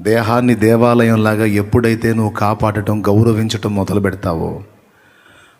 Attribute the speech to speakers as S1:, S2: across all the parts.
S1: దేహాన్ని దేవాలయంలాగా ఎప్పుడైతే నువ్వు కాపాడటం గౌరవించటం మొదలు పెడతావో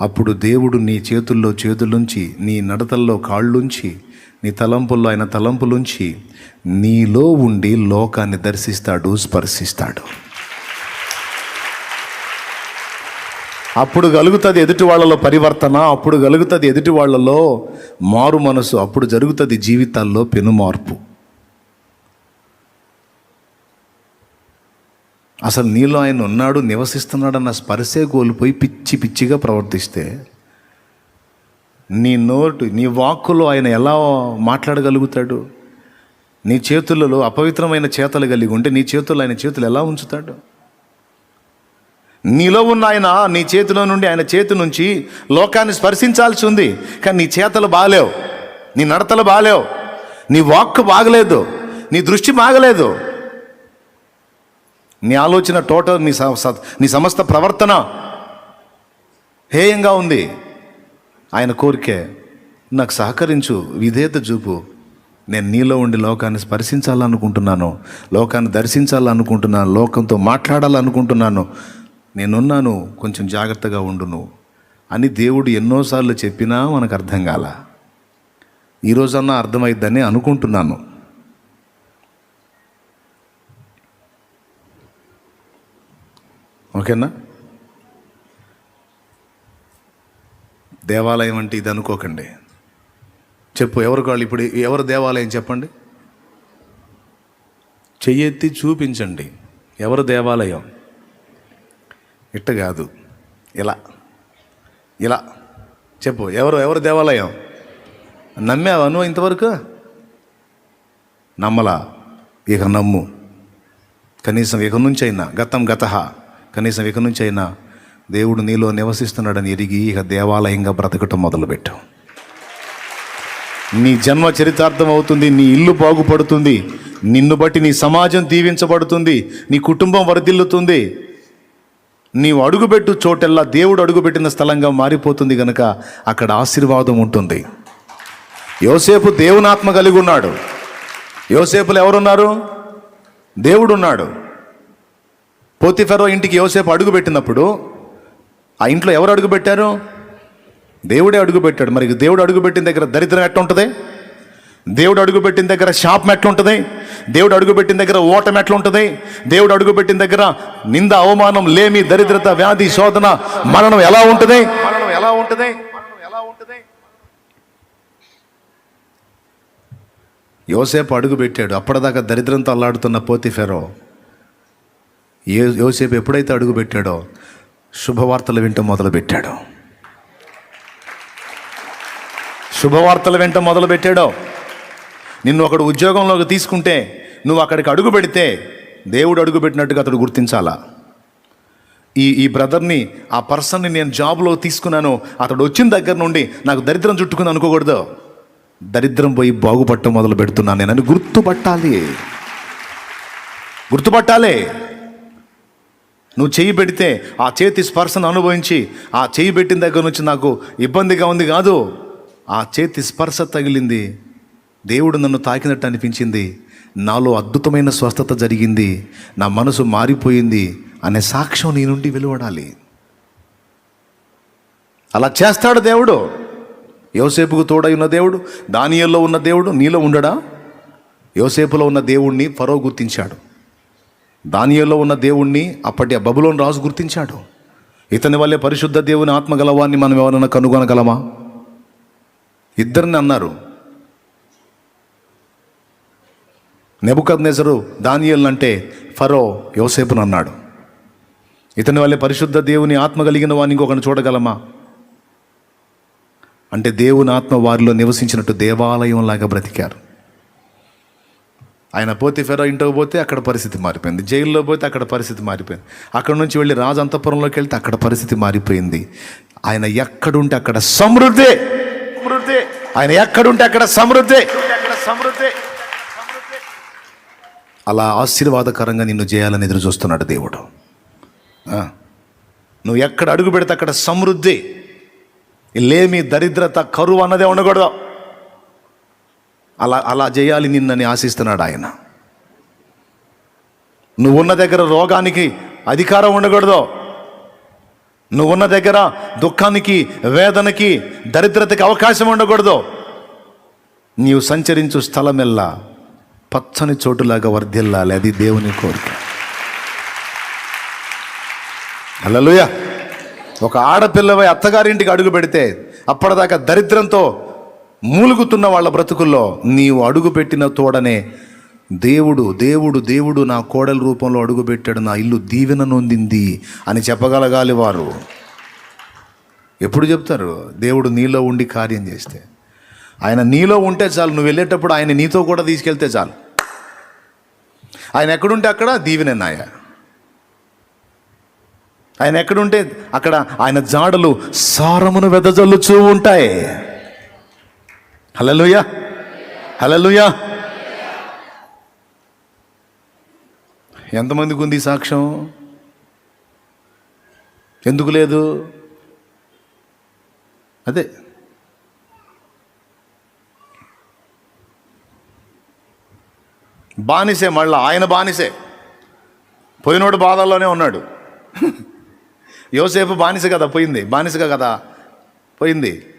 S1: అప్పుడు దేవుడు నీ చేతుల్లో చేతులుంచి నీ నడతల్లో కాళ్ళుంచి నీ తలంపుల్లో ఆయన తలంపులుంచి నీలో ఉండి లోకాన్ని దర్శిస్తాడు స్పర్శిస్తాడు. అప్పుడు కలుగుతుంది ఎదుటి వాళ్ళలో పరివర్తన అప్పుడు కలుగుతుంది ఎదుటి వాళ్ళలో మారు మనసు అప్పుడు జరుగుతుంది జీవితాల్లో పెను మార్పు అసలు నీలో ఆయన ఉన్నాడు నివసిస్తున్నాడన్న స్పర్శే కోల్పోయి పిచ్చి పిచ్చిగా ప్రవర్తిస్తే నీ నోటు నీ వాక్కులో ఆయన ఎలా మాట్లాడగలుగుతాడు? నీ చేతులలో అపవిత్రమైన చేతలు కలిగి ఉంటే నీ చేతుల్లో ఆయన చేతులు ఎలా ఉంచుతాడు? నీలో ఉన్న ఆయన నీ చేతిలో నుండి ఆయన చేతి నుంచి లోకాన్ని స్పర్శించాల్సి ఉంది కానీ నీ చేతలు బాగాలేవు నీ నడతలు బాగాలేవు నీ వాక్కు బాగలేదు నీ దృష్టి బాగలేదు. నీ ఆలోచన టోటల్ నీ స- స- నీ సమస్త ప్రవర్తన హేయంగా ఉంది. ఆయన కోరికే నాకు సహకరించు విధేయత చూపు. నేను నీలో ఉండి లోకాన్ని స్పర్శించాలనుకుంటున్నాను. లోకాన్ని దర్శించాలనుకుంటున్నాను. లోకంతో మాట్లాడాలనుకుంటున్నాను. నేనున్నాను కొంచెం జాగ్రత్తగా ఉండు నువ్వు అని దేవుడు ఎన్నోసార్లు చెప్పినా మనకు అర్థం కాల. ఈరోజన్నా అర్థమైద్దని అనుకుంటున్నాను. ఓకేనా? దేవాలయం అంటే ఇది అనుకోకండి. చెప్పు ఎవరు కాళ్ళు ఇప్పుడు ఎవరు దేవాలయం చెప్పండి? చెయ్యెత్తి చూపించండి. ఎవరు దేవాలయం? ఇట్ట కాదు. ఇలా. ఇలా. చెప్పు ఎవరు ఎవరు దేవాలయం? నమ్మావా నువ్వు ఇంతవరకు? నమ్మలా. ఇక నమ్ము. కనీసం ఇక నుంచి అయినా గతం గత. కనీసం ఇక నుంచి అయినా దేవుడు నీలో నివసిస్తున్నాడని ఎరిగి ఇక దేవాలయంగా బ్రతకటం మొదలుపెట్టు నీ జన్మ చరితార్థం అవుతుంది నీ ఇల్లు బాగుపడుతుంది నిన్ను బట్టి నీ సమాజం దీవించబడుతుంది నీ కుటుంబం వరదిల్లుతుంది. నీవు అడుగుపెట్టు చోటెల్లా దేవుడు అడుగుపెట్టిన స్థలంగా మారిపోతుంది కనుక అక్కడ ఆశీర్వాదం ఉంటుంది. యోసేపు దేవునాత్మ కలిగి ఉన్నాడు. యోసేపులు ఎవరున్నారు? దేవుడు ఉన్నాడు పోతిఫెరో ఇంటికి యోసేపు అడుగు పెట్టినప్పుడు ఆ ఇంట్లో ఎవరు అడుగు పెట్టారు? దేవుడే అడుగు పెట్టాడు. మరి దేవుడు అడుగు పెట్టిన దగ్గర దరిద్రం ఎట్లా ఉంటుంది? దేవుడు అడుగు పెట్టిన దగ్గర శాపం ఎట్లా ఉంటుంది? దేవుడు అడుగు పెట్టిన దగ్గర ఓటం ఎట్లా ఉంటుంది? దేవుడు అడుగు పెట్టిన దగ్గర నింద అవమానం లేమి దరిద్రత వ్యాధి శోధన మరణం ఎలా ఉంటుంది? మరణం ఎలా ఉంటుంది ఎలా ఉంటుంది? యోసేపు అడుగు పెట్టాడు. అప్పటిదాకా దరిద్రంతో అల్లాడుతున్న పోతిఫెరో ఏ యోసేపు ఎప్పుడైతే అడుగు పెట్టాడో శుభవార్తలు వింట మొదలుపెట్టాడు. శుభవార్తలు వెంట మొదలు పెట్టాడో నిన్ను ఒకడు ఉద్యోగంలోకి తీసుకుంటే నువ్వు అక్కడికి అడుగు పెడితే దేవుడు అడుగు పెట్టినట్టుగా అతడు గుర్తించాలా. ఈ ఈ బ్రదర్ని ఆ పర్సన్ని నేను జాబ్లో తీసుకున్నాను అతడు వచ్చిన దగ్గర నుండి నాకు దరిద్రం చుట్టుకుంది అనుకోకూడదు. దరిద్రం పోయి బాగుపడటం మొదలు పెడుతున్నాను నేనని గుర్తుపట్టాలి. గుర్తుపట్టాలి. నువ్వు చెయ్యి పెడితే ఆ చేతి స్పర్శను అనుభవించి ఆ చేయి పెట్టిన దగ్గర నుంచి నాకు ఇబ్బందిగా ఉంది కాదు. ఆ చేతి స్పర్శ తగిలింది. దేవుడు నన్ను తాకినట్టు అనిపించింది. నాలో అద్భుతమైన స్వస్థత జరిగింది. నా మనసు మారిపోయింది అనే సాక్ష్యం నీ నుండి వెలువడాలి. అలా చేస్తాడు దేవుడు. యోసేపుకు తోడై ఉన్న దేవుడు దానియల్లో ఉన్న దేవుడు నీలో ఉండడా? యోసేపులో ఉన్న దేవుణ్ణి ఫరో గుర్తించాడు. దానియల్లో ఉన్న దేవుణ్ణి అప్పటి ఆ బబులోని రాజు గుర్తించాడు. ఇతని వల్లే పరిశుద్ధ దేవుని ఆత్మగలవాన్ని మనం ఎవరైనా కనుగొనగలమా? ఇద్దరిని అన్నారు. నెబుకద్ నెజరు దానియల్ అంటే ఫరో యోసేపును అన్నాడు. ఇతని వల్లే పరిశుద్ధ దేవుని ఆత్మ కలిగిన వాడిని ఇంకొకరిని చూడగలమా? అంటే దేవుని ఆత్మ వారిలో నివసించినట్టు దేవాలయం లాగా బ్రతికారు. ఆయన పోతే ఫెరో ఇంటికి పోతే అక్కడ పరిస్థితి మారిపోయింది. జైల్లో పోతే అక్కడ పరిస్థితి మారిపోయింది. అక్కడ నుంచి వెళ్ళి రాజు అంతఃపురంలోకి వెళ్తే అక్కడ పరిస్థితి మారిపోయింది. ఆయన ఎక్కడుంటే అక్కడ సమృద్ధి. సమృద్ధి. ఆయన ఎక్కడుంటే అక్కడ సమృద్ధి. అక్కడ సమృద్ధి. అలా ఆశీర్వాదకరంగా నిన్ను చేయాలని ఎదురు చూస్తున్నాడు దేవుడు. నువ్వు ఎక్కడ అడుగు పెడితే అక్కడ సమృద్ధి. లేమి దరిద్రత కరువు అన్నదే ఉండకూడదు. అలా అలా చేయాలి నిన్నని ఆశిస్తున్నాడు ఆయన. నువ్వున్న దగ్గర రోగానికి అధికారం ఉండకూడదు. నువ్వున్న దగ్గర దుఃఖానికి వేదనకి దరిద్రతకి అవకాశం ఉండకూడదు. నీవు సంచరించు స్థలమెల్లా పచ్చని చోటులాగా వర్ధిల్లాలి. అది దేవుని కోరిక. అలలుయ ఒక ఆడపిల్లవై అత్తగారింటికి అడుగు పెడితే అప్పటిదాకా దరిద్రంతో మూలుగుతున్న వాళ్ళ బ్రతుకుల్లో నీవు అడుగుపెట్టిన తోడనే దేవుడు దేవుడు దేవుడు నా కోడల రూపంలో అడుగుపెట్టాడు నా ఇల్లు దీవెన నొందింది అని చెప్పగలగాలి వారు. ఎప్పుడు చెప్తారు? దేవుడు నీలో ఉండి కార్యం చేస్తే. ఆయన నీలో ఉంటే చాలు నువ్వు వెళ్ళేటప్పుడు ఆయన నీతో కూడా తీసుకెళ్తే చాలు. ఆయన ఎక్కడుంటే అక్కడ దీవెన నాయ. ఆయన ఎక్కడుంటే అక్కడ ఆయన జాడలు సారమును వెదజల్లుచూ ఉంటాయి. హలలుయ హలలుయ ఎంతమందికి ఉంది సాక్ష్యం? ఎందుకు లేదు? అదే. బానిసే మళ్ళా ఆయన బానిసే. పోయినోడు బాధల్లోనే ఉన్నాడు. యోసేపు బానిస కదా పోయింది. బానిసగా కదా పోయింది.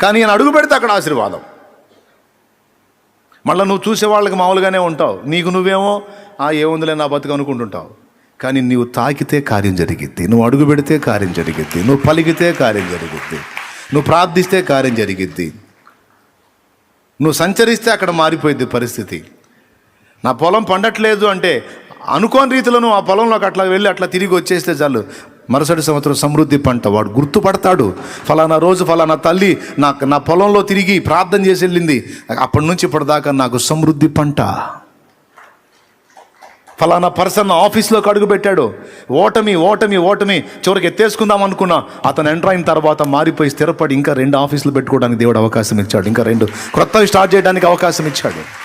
S1: కానీ ఈయన అడుగు పెడితే అక్కడ ఆశీర్వాదం. మళ్ళీ నువ్వు చూసే వాళ్ళకి మామూలుగానే ఉంటావు. నీకు నువ్వేమో ఆ ఏముందిలే నా బతుకు అనుకుంటుంటావు. కానీ నీవు తాకితే కార్యం జరిగిద్ది. నువ్వు అడుగు పెడితే కార్యం జరిగిద్ది. నువ్వు పలికితే కార్యం జరిగిద్ది. నువ్వు ప్రార్థిస్తే కార్యం జరిగిద్ది. నువ్వు సంచరిస్తే అక్కడ మారిపోయింది పరిస్థితి. నా పొలం పండట్లేదు అంటే అనుకోని రీతిలో నువ్వు ఆ పొలంలోకి అట్లా వెళ్ళి అట్లా తిరిగి వచ్చేస్తే చాలు. మరుసటి సంవత్సరం సమృద్ధి పంట. వాడు గుర్తుపడతాడు. ఫలానా రోజు ఫలానా తల్లి నాకు నా పొలంలో తిరిగి ప్రార్థన చేసి వెళ్ళింది. అప్పటి నుంచి ఇప్పటిదాకా నాకు సమృద్ధి పంట. ఫలానా పర్సన్ ఆఫీస్లోకి అడుగు పెట్టాడు. ఓటమి ఓటమి ఓటమి. చివరికి ఎత్తేసుకుందాం అనుకున్నా. అతను ఎంటర్ అయిన తర్వాత మారిపోయి స్థిరపడి ఇంకా రెండు ఆఫీసులు పెట్టుకోవడానికి దేవుడు అవకాశం ఇచ్చాడు. ఇంకా రెండు క్రొత్తవి స్టార్ట్ చేయడానికి అవకాశం ఇచ్చాడు.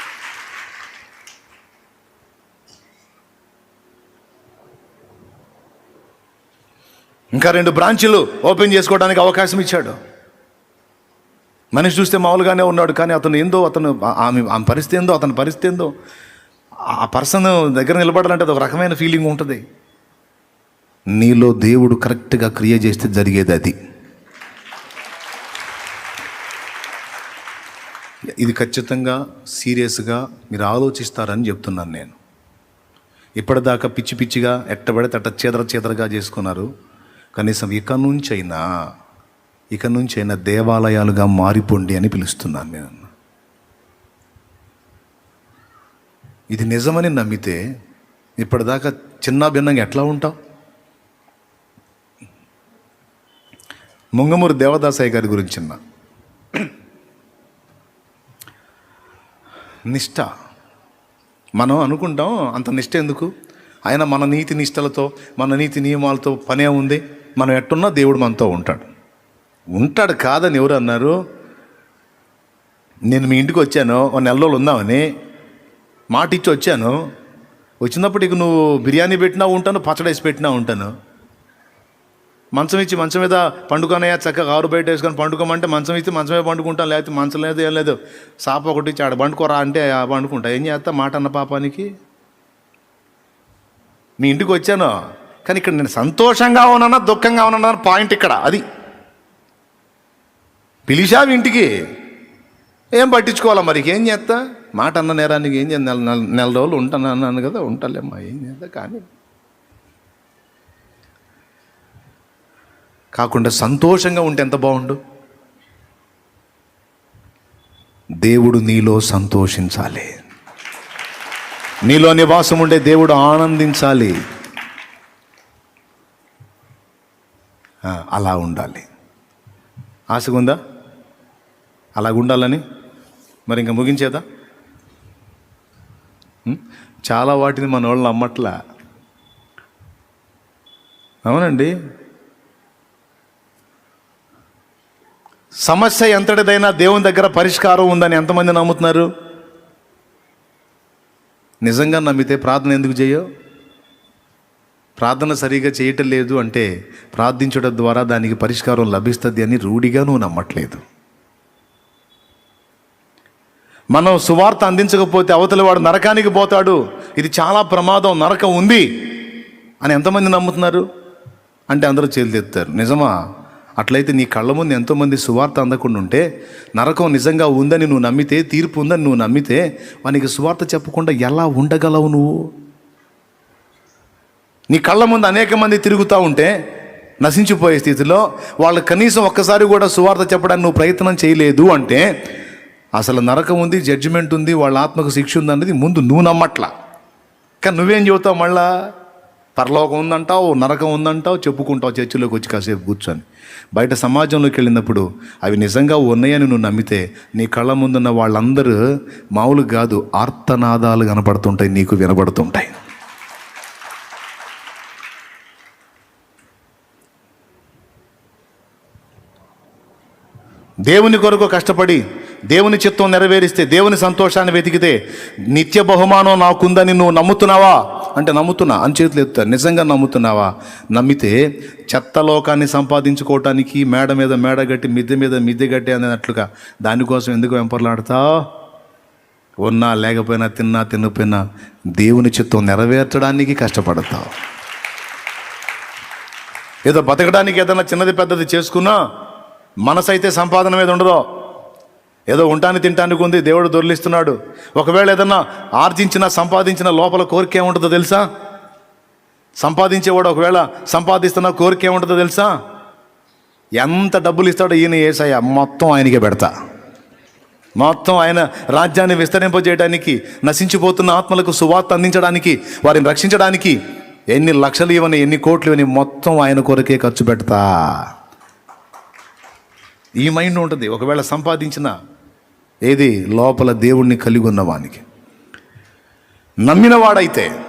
S1: ఇంకా రెండు బ్రాంచీలు ఓపెన్ చేసుకోవడానికి అవకాశం ఇచ్చాడు. మనిషి చూస్తే మామూలుగానే ఉన్నాడు కానీ అతను ఏందో అతను ఆమె ఆమె పరిస్థితి ఏందో అతని పరిస్థితి ఏందో ఆ పర్సన్ దగ్గర నిలబడాలంటే అది ఒక రకమైన ఫీలింగ్ ఉంటుంది. నీలో దేవుడు కరెక్ట్గా క్రియ చేస్తే జరిగేది అది. ఇది ఖచ్చితంగా సీరియస్గా మీరు ఆలోచిస్తారని చెప్తున్నాను నేను. ఇప్పటిదాకా పిచ్చి పిచ్చిగా ఎట్టబడితే అట్ట చీదర చీదరగా చేసుకున్నారు. కనీసం ఇక నుంచైనా ఇక నుంచైనా దేవాలయాలుగా మారిపోండి అని పిలుస్తున్నాను నేను ఇది నిజమని నమ్మితే ఇప్పటిదాకా చిన్న భిన్నంగా ఎట్లా ఉంటావు? ముంగమూరు దేవదాసయ్య గారి గురించి నిష్ట. మనం అనుకుంటాం అంత నిష్ట ఎందుకు? ఆయన మన నీతి నిష్టలతో మన నీతి నియమాలతో పనే ఉంది. మనం ఎట్టున్నా దేవుడు మనతో ఉంటాడు. ఉంటాడు కాదని ఎవరు అన్నారు? నేను మీ ఇంటికి వచ్చాను ఒక నెల రోజులు ఉందామని మాట ఇచ్చి వచ్చాను. వచ్చినప్పుడు ఇక నువ్వు బిర్యానీ పెట్టినా ఉంటాను పచ్చడేసి పెట్టినా ఉంటాను. మంచం ఇచ్చి మంచం మీద పండుకొనయ్యా చక్కగా ఆరు బయట వేసుకొని పండుకోమంటే మంచం ఇచ్చి మంచం మీద పండుకుంటాను లేకపోతే మంచం లేదు ఏం లేదు. సాప ఒకటి ఇచ్చి ఆడ పండుకోరా అంటే ఆ పండుకుంటా. ఏం చేస్తా? మాట అన్న పాపానికి? మీ ఇంటికి వచ్చాను. కానీ ఇక్కడ నేను సంతోషంగా ఉన్నానా దుఃఖంగా ఉన్నానా పాయింట్ ఇక్కడ అది. పిలిచావు ఇంటికి. ఏం పట్టించుకోవాలా మరి? ఏం చేస్తా? మాట అన్న నేరానికి ఏం చేయాలి నెల నెల రోజులు ఉంటాను అన్నాను కదా ఉంటాలేమ్మా ఏం చేస్తా? కానీ కాకుండా సంతోషంగా ఉంటే ఎంత బాగుండు? దేవుడు నీలో సంతోషించాలి. నీలో నివాసం ఉండే దేవుడు ఆనందించాలి. అలా ఉండాలి. ఆశగా ఉందా అలాగ ఉండాలని మరి ఇంకా ముగించేదా చాలా వాటిని మన వాళ్ళు నమ్మట్లా. అవునండి. సమస్య ఎంతటిదైనా దేవుని దగ్గర పరిష్కారం ఉందని ఎంతమంది నమ్ముతున్నారు? నిజంగా నమ్మితే ప్రార్థన ఎందుకు చేయవు? ప్రార్థన సరిగా చేయటం లేదు అంటే ప్రార్థించడం ద్వారా దానికి పరిష్కారం లభిస్తుంది అని రూఢిగా నువ్వు నమ్మట్లేదు. మనం సువార్త అందించకపోతే అవతలి వాడు నరకానికి పోతాడు. ఇది చాలా ప్రమాదం నరకం ఉంది అని ఎంతమంది నమ్ముతున్నారు? అంటే అందరూ చేతులెత్తారు నిజమా? అట్లయితే నీ కళ్ళ ముందు ఎంతోమంది సువార్త అందకుండా ఉంటే నరకం నిజంగా ఉందని నువ్వు నమ్మితే తీర్పు ఉందని నువ్వు నమ్మితే వానికి సువార్త చెప్పకుండా ఎలా ఉండగలవు నువ్వు? నీ కళ్ళ ముందు అనేక మంది తిరుగుతూ ఉంటే నశించిపోయే స్థితిలో వాళ్ళు కనీసం ఒక్కసారి కూడా సువార్త చెప్పడానికి నువ్వు ప్రయత్నం చేయలేదు అంటే అసలు నరకం ఉంది జడ్జిమెంట్ ఉంది వాళ్ళ ఆత్మకు శిక్ష ఉంది అనేది ముందు నువ్వు నమ్మట్లా. కానీ నువ్వేం చెబుతావు మళ్ళా? పరలోకం ఉందంటావు నరకం ఉందంటావు చెప్పుకుంటావు చర్చిలోకి వచ్చి కాసేపు కూర్చొని. బయట సమాజంలోకి వెళ్ళినప్పుడు అవి నిజంగా ఉన్నాయని నువ్వు నమ్మితే నీ కళ్ళ ముందున్న వాళ్ళందరూ మామూలు కాదు ఆర్తనాదాలు కనపడుతుంటాయి నీకు వినబడుతుంటాయి దేవుని కొరకు కష్టపడి దేవుని చిత్తం నెరవేరిస్తే దేవుని సంతోషాన్ని వెతికితే నిత్య బహుమానం నాకుందని నువ్వు నమ్ముతున్నావా? అంటే నమ్ముతున్నా అని చేతులు ఎత్తారు నిజంగా నమ్ముతున్నావా? నమ్మితే చెత్త లోకాన్ని సంపాదించుకోవటానికి మేడ మీద మేడ గట్టి మిద్దె మీద మిద్దె గట్టి అన్నట్లుగా. దానికోసం ఎందుకు వెంపర్లాడతావు ఉన్నా లేకపోయినా తిన్నా తినకపోయినా దేవుని చిత్తం నెరవేర్చడానికి కష్టపడతావు. ఏదో బతకడానికి ఏదైనా చిన్నది పెద్దది చేసుకున్నా మనసు అయితే సంపాదన మీద ఉండదు? ఏదో ఉంటాను తింటానికి ఉంది దేవుడు దొర్లిస్తున్నాడు. ఒకవేళ ఏదన్నా ఆర్జించిన సంపాదించిన లోపల కోరిక ఏముంటుందో తెలుసా? సంపాదించేవాడు ఒకవేళ సంపాదిస్తున్న కోరిక ఏముంటుందో తెలుసా? ఎంత డబ్బులు ఇస్తాడో ఈయన ఏసయ్య మొత్తం ఆయనకే పెడతా. మొత్తం ఆయన రాజ్యాన్ని విస్తరింపజేయడానికి నశించిపోతున్న ఆత్మలకు సువార్త అందించడానికి వారిని రక్షించడానికి ఎన్ని లక్షలు ఇవ్వని ఎన్ని కోట్లు ఇవ్వని మొత్తం ఆయన కొరకే ఖర్చు పెడతా. ఈ మైండ్ ఉంటుంది. ఒకవేళ సంపాదించిన ఏది లోపల దేవుణ్ణి కలిగి ఉన్నవానికి నమ్మినవాడైతే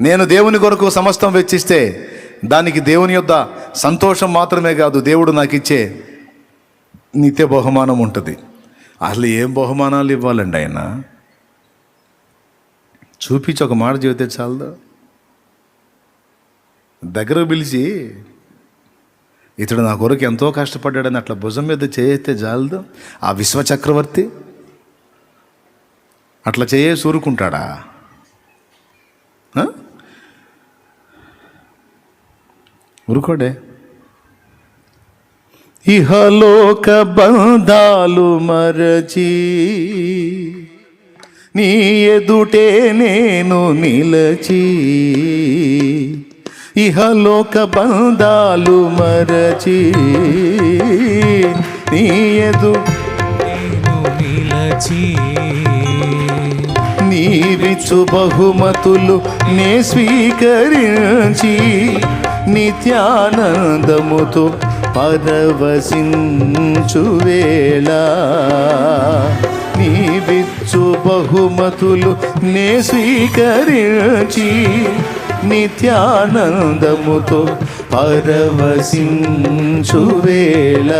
S1: నేను దేవుని కొరకు సమస్తం వెచ్చిస్తే దానికి దేవుని యొక్క సంతోషం మాత్రమే కాదు. దేవుడు నాకు ఇచ్చే నిత్య బహుమానం ఉంటుంది. అసలు ఏం బహుమానాలు ఇవ్వాలండి ఆయన? చూపించి ఒక మాట చెబితే చాలదు? దగ్గర పిలిచి ఇతడు నా కొరకు ఎంతో కష్టపడ్డాడని అట్లా భుజం మీద చేయితే జాలదు? ఆ విశ్వచక్రవర్తి? అట్లా చేయ సూరుకుంటాడా? ఊరుకోడే. ఇహలోక బంధాలు మరచి నీ ఎదుటే నేను నిలచి ఇహలోక బంధాలు మరచి నీ ఎదు
S2: నేను నిలచి
S1: నీవిచ్చు బహుమతులు నే స్వీకరించి నిత్యానందముతో పరవశించు వేళ. నీవిచ్చు బహుమతులు నే స్వీకరించి నిత్యానందముతో పరవశించు వేళ.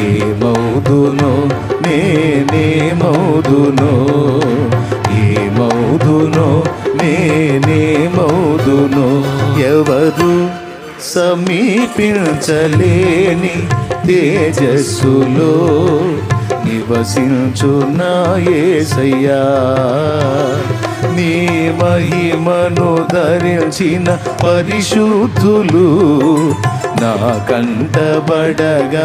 S1: ఏమౌదునో నేనేమౌదునో ఏమౌదునో నేనేమౌదునో ఎవరు సమీపించలేని తేజస్సులో నివసించున్నా యేసయ్యా. నీ మహిమను ధరించిన పరిశుద్ధులు నా కంటబడగానే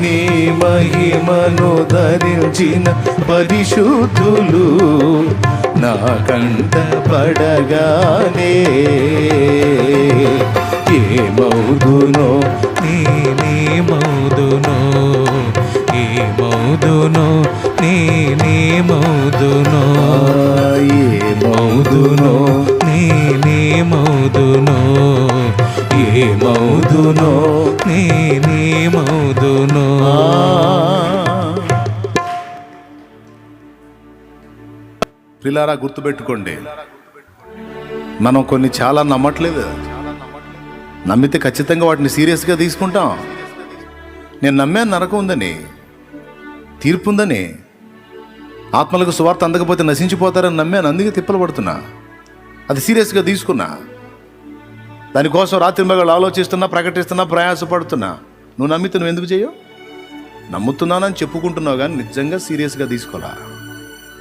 S1: నీ మహిమను ధరించిన పరిశుద్ధులు నా కంటబడగానే ఏమౌదునో
S2: నేనేమౌదునో ఏమౌదునో నేనేమౌదునో
S1: ఏ
S2: నేనేమౌదునో ఏమౌదునో నేనేమౌదునో
S1: పిల్లారా గుర్తుపెట్టుకోండి. మనం కొన్ని చాలా నమ్మట్లేదు. నమ్మితే ఖచ్చితంగా వాటిని సీరియస్గా తీసుకుంటాం. నేను నమ్మాను నరకం ఉందని. తీర్పు ఉందని ఆత్మలకు సువార్త అందకపోతే నశించిపోతారని నమ్మాను అందుకే తిప్పలు పడుతున్నా అది సీరియస్గా తీసుకున్నా. దానికోసం రాత్రి మగళ్ళు ఆలోచిస్తున్నా ప్రకటిస్తున్నా ప్రయాసపడుతున్నా. నువ్వు నమ్మితే నువ్వు ఎందుకు చేయవు? నమ్ముతున్నానని చెప్పుకుంటున్నావు కానీ నిజంగా సీరియస్గా తీసుకోలా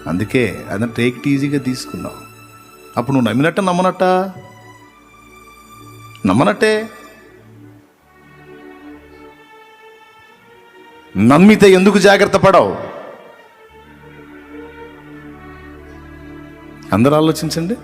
S1: అందుకే అదని టేక్ ఈజీగా తీసుకున్నావు. అప్పుడు నువ్వు నమ్మినట్ట నమ్మనట్ట? నమ్మనట్టే? నమ్మితే ఎందుకు జాగ్రత్త పడవు? అందరూ ఆలోచించండి.